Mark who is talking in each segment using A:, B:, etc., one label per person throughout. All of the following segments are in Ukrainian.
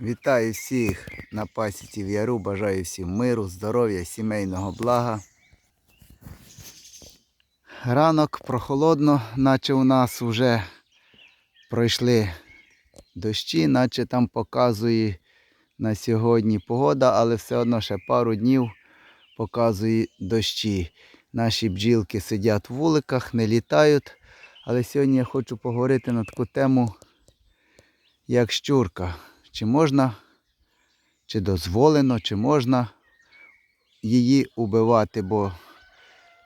A: Вітаю всіх на пасіці в яру. Бажаю всім миру, здоров'я, сімейного блага. Ранок прохолодно, наче у нас вже пройшли дощі, наче там показує на сьогодні погода, але все одно ще пару днів показує дощі. Наші бджілки сидять в вуликах, не літають. Але сьогодні я хочу поговорити на таку тему, як щурка. Чи можна, чи дозволено, чи можна її убивати, бо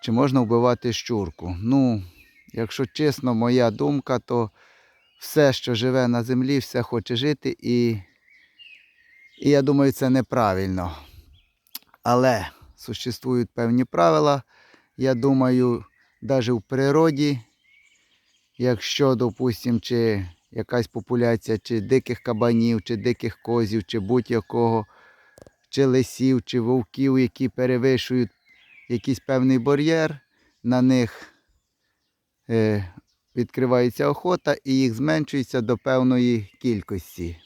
A: чи можна вбивати щурку? Ну, якщо чесно, моя думка, то все, що живе на землі, все хоче жити, і, і я думаю, це неправильно. Але существують певні правила. Я думаю, навіть в природі, якщо, допустимо, чи якась популяція чи диких кабанів, чи диких козів, чи будь-якого, чи лисів, чи вовків, які перевищують якийсь певний бар'єр, на них е, відкривається охота і їх зменшується до певної кількості.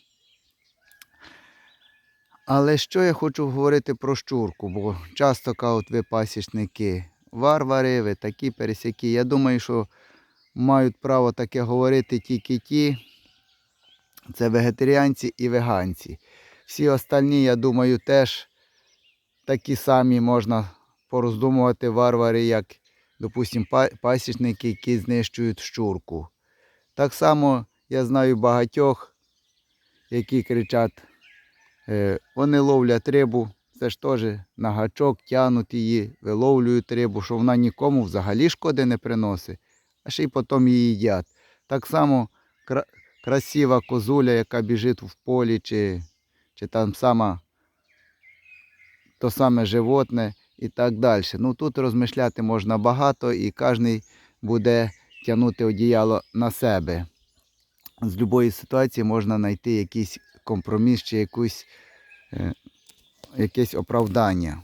A: Але що я хочу говорити про щурку, бо часто кажуть ви пасічники, варвари, ви такі пересякі. Я думаю, що мають право таке говорити тільки ті, це вегетаріанці і веганці. Всі остальні, я думаю, теж такі самі можна пороздумувати варвари, як, допустимо, пасічники, які знищують щурку. Так само я знаю багатьох, які кричать, е, вони ловлять рибу, це ж теж на гачок тягнуть її, виловлюють рибу, що вона нікому взагалі шкоди не приносить а ще й потім її їдять. Так само кра красива козуля, яка біжить в полі, чи, чи там сама то саме животне і так далі. Ну тут розмишляти можна багато і кожен буде тягнути одіяло на себе. З будь-якої ситуації можна знайти якийсь компроміс чи якусь, е, якесь оправдання.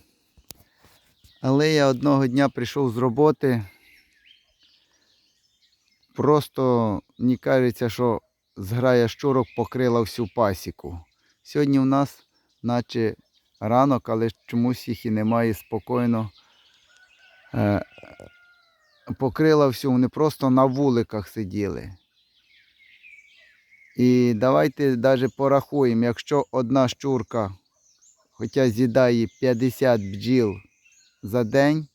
A: Але я одного дня прийшов з роботи. Просто мені кажеться, що зграя щурок покрила всю пасіку. Сьогодні в нас, наче ранок, але чомусь їх і немає спокійно. Е, покрила всю, вони просто на вуликах сиділи. І давайте навіть порахуємо, якщо одна щурка, хоча з'їдає 50 бджіл за день,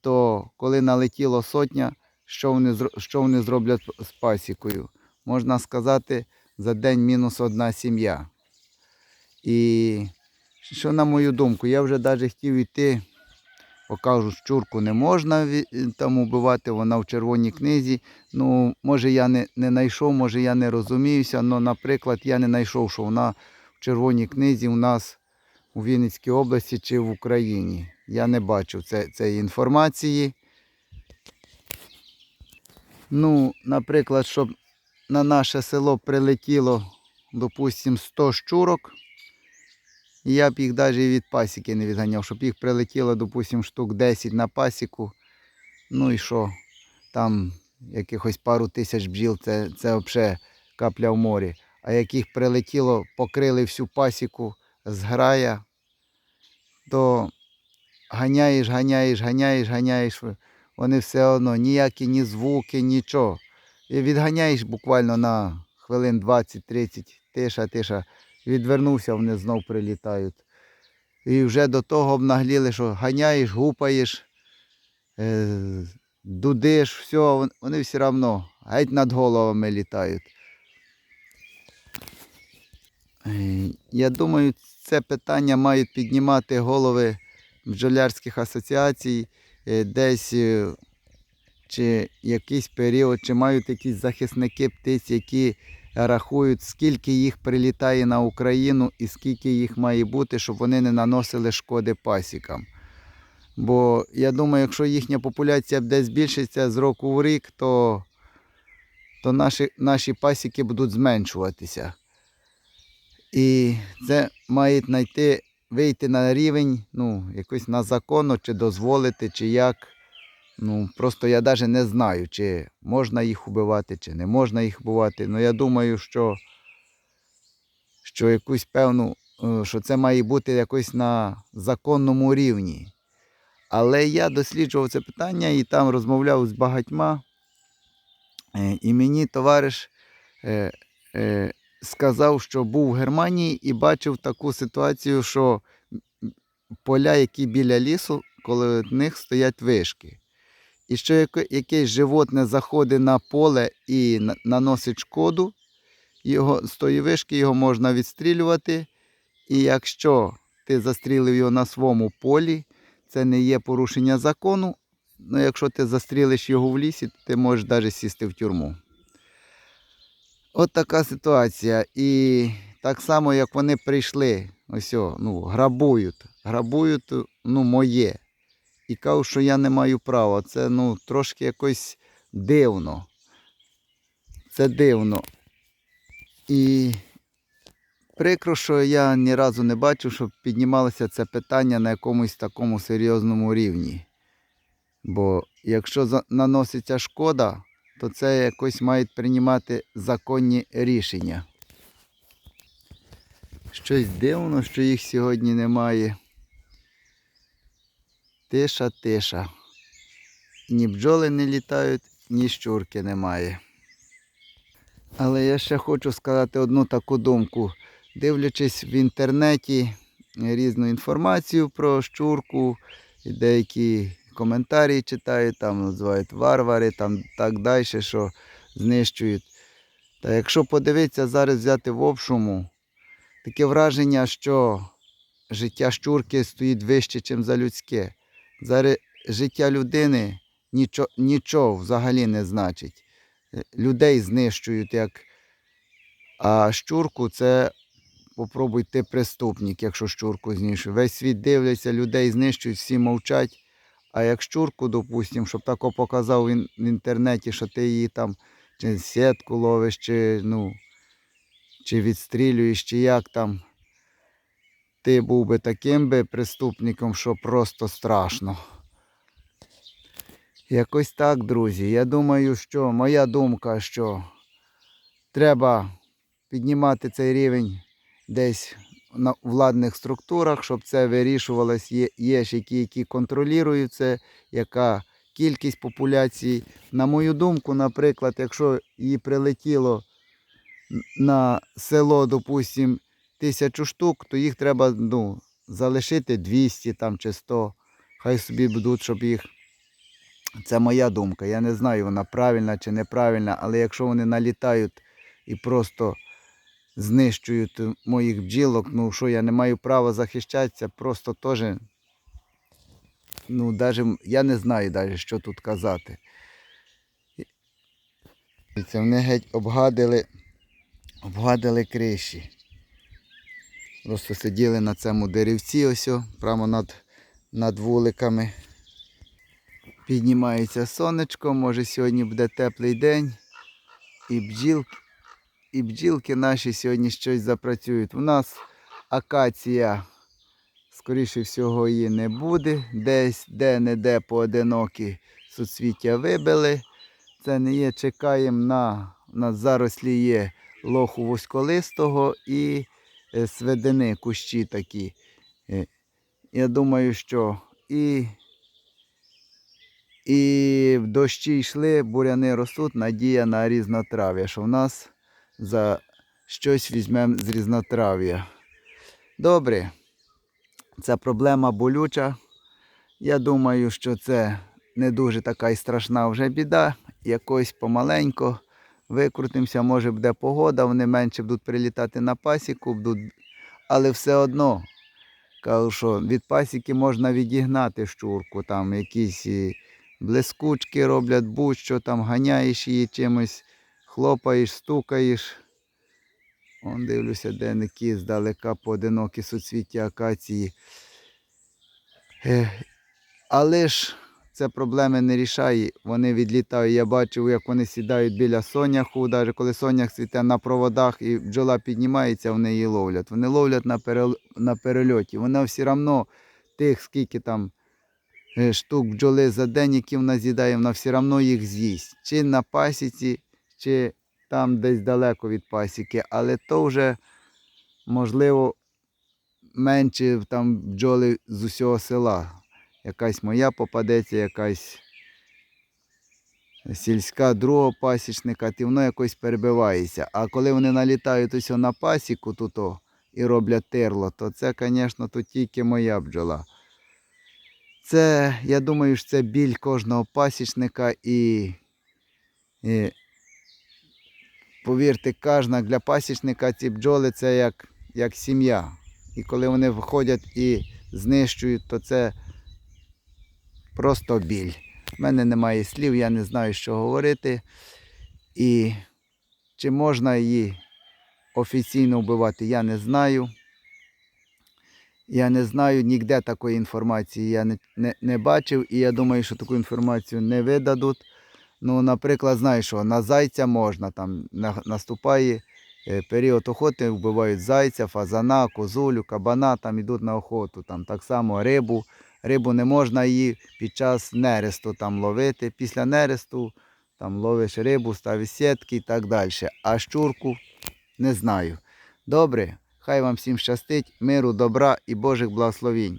A: то коли налетіло сотня, що вони що вони зроблять з пасікою. Можна сказати, за день мінус одна сім'я. І що, на мою думку, я вже навіть хотів йти, покажу, щурку не можна там убивати, вона в червоній книзі. Ну, Може я не не знайшов, може я не розуміюся, але, наприклад, я не знайшов, що вона в червоній книзі у нас у Вінницькій області чи в Україні. Я не бачив цієї інформації. Ну, наприклад, щоб на наше село прилетіло, допустимо, 100 щурок, я б їх навіть від пасіки не відганяв, щоб їх прилетіло, допустимо, штук 10 на пасіку. Ну і що? Там якихось пару тисяч бджіл, це це взагалі капля в морі. А як їх прилетіло, покрили всю пасіку зграя, то ганяєш, ганяєш, ганяєш, ганяєш вони все одно ніякі ні звуки, нічого. І відганяєш буквально на хвилин 20-30, тиша, тиша. Відвернувся, вони знов прилітають. І вже до того обнагліли, що ганяєш, гупаєш, е, дудиш, все, вони все одно геть над головами літають. Е, я думаю, це питання мають піднімати голови бджолярських асоціацій. Е, десь е, чи якийсь період, чи мають якісь захисники птиць, які рахують, скільки їх прилітає на Україну і скільки їх має бути, щоб вони не наносили шкоди пасікам. Бо я думаю, якщо їхня популяція буде збільшиться з року в рік, то то наші наші пасіки будуть зменшуватися. І це має знайти вийти на рівень, ну, якось на закону, чи дозволити, чи як. Ну, Просто я навіть не знаю, чи можна їх убивати, чи не можна їх вбивати. Ну я думаю, що що якусь певну, е, що це має бути якось на законному рівні. Але я досліджував це питання і там розмовляв з багатьма. Е, І мені товариш е, сказав, що був в Германії і бачив таку ситуацію, що поля, які біля лісу, коли них стоять вишки. І що якесь животне заходить на поле і наносить шкоду, його, з тої вишки його можна відстрілювати. І якщо ти застрілив його на своєму полі, це не є порушення закону. Ну, якщо ти застрілиш його в лісі, ти можеш навіть сісти в тюрму. От така ситуація. І так само, як вони прийшли, ось, ну, грабують, грабують ну, моє. І кажуть, що я не маю права. Це ну, трошки якось дивно. Це дивно. І прикро, що я ні разу не бачив, щоб піднімалося це питання на якомусь такому серйозному рівні. Бо якщо наноситься шкода, то це якось мають приймати законні рішення. Щось дивно, що їх сьогодні немає. Тиша, тиша. Ні бджоли не літають, ні щурки немає. Але я ще хочу сказати одну таку думку. Дивлячись в інтернеті різну інформацію про щурку, і деякі коментарі читаю, там називають варвари, там так далі, що знищують. Та якщо подивитися зараз взяти в общому, таке враження, що життя щурки стоїть вище, ніж за людське. Зараз життя людини нічого, нічого взагалі не значить. Людей знищують як. А щурку це попробуй ти преступник, якщо щурку знищує. Весь світ дивляться, людей знищують, всі мовчать. А як щурку, допустимо, щоб тако показав він в інтернеті, що ти її там чи сітку ловиш, чи, ну, чи відстрілюєш, чи як там. Ти був би таким би преступником, що просто страшно. Якось так, друзі. Я думаю, що моя думка, що треба піднімати цей рівень десь на владних структурах, щоб це вирішувалось. Є, є ж які, які контролюють це, яка кількість популяції. На мою думку, наприклад, якщо її прилетіло на село, допустимо, тисячу штук, то їх треба ну, залишити 200 там, чи 100. Хай собі будуть, щоб їх. Це моя думка. Я не знаю, вона правильна чи неправильна, але якщо вони налітають і просто знищують моїх бджілок, ну що я не маю права захищатися, просто теж. Ну, даже, я не знаю навіть, що тут казати. Дивіться, Вони геть обгадили, обгадили криші. Просто сиділи на цьому деревці ось, прямо над, над вуликами. Піднімається сонечко, може сьогодні буде теплий день. І бджіл, і бджілки наші сьогодні щось запрацюють. У нас акація, скоріше всього, її не буде. Десь де-не-де поодинокі суцвіття вибили. Це не є, чекаємо на, на зарослі є лоху вузьколистого і е, сведини, кущі такі. Е, Я думаю, що і, і в дощі йшли, буряни ростуть, надія на різнотрав'я, що в нас за щось візьмемо з різнотрав'я. Добре, це проблема болюча. Я думаю, що це не дуже така і страшна вже біда. Якось помаленько викрутимося, може буде погода, вони менше будуть прилітати на пасіку, будуть... але все одно кажу, що від пасіки можна відігнати щурку, там якісь блискучки роблять, будь-що там ганяєш її чимось, хлопаєш, стукаєш. Он дивлюся, денники здалека поодинокі суцвіття акації. Але ж це проблеми не рішає. Вони відлітають. Я бачив, як вони сідають біля соняху, навіть коли сонях цвіте на проводах і бджола піднімається, вони її ловлять. Вони ловлять на, перел... на перельоті. Вона все одно тих, скільки там е, штук бджоли за день, які вона з'їдає, вона все одно їх з'їсть. Чи на пасіці, чи там десь далеко від пасіки. Але то вже можливо, менше там бджоли з усього села. Якась моя попадеться, якась сільська другого пасічника, і воно якось перебивається. А коли вони налітають ось на пасіку тут і роблять терло, то це, звісно, тут тільки моя бджола. Це, я думаю, що це біль кожного пасічника і, і повірте, кожна для пасічника ці бджоли це як, як сім'я. І коли вони виходять і знищують, то це просто біль. У мене немає слів, я не знаю, що говорити. І чи можна її офіційно вбивати, я не знаю. Я не знаю, ніде такої інформації я не, не, не бачив, і я думаю, що таку інформацію не видадуть. Ну, наприклад, знаю, що на зайця можна, там наступає е, період охоти, вбивають зайця, фазана, козулю, кабана, там йдуть на охоту. Там так само рибу. Рибу не можна її під час нересту там ловити. Після нересту там ловиш рибу, ставиш сітки і так далі. А щурку не знаю. Добре, хай вам всім щастить, миру, добра і Божих благословінь.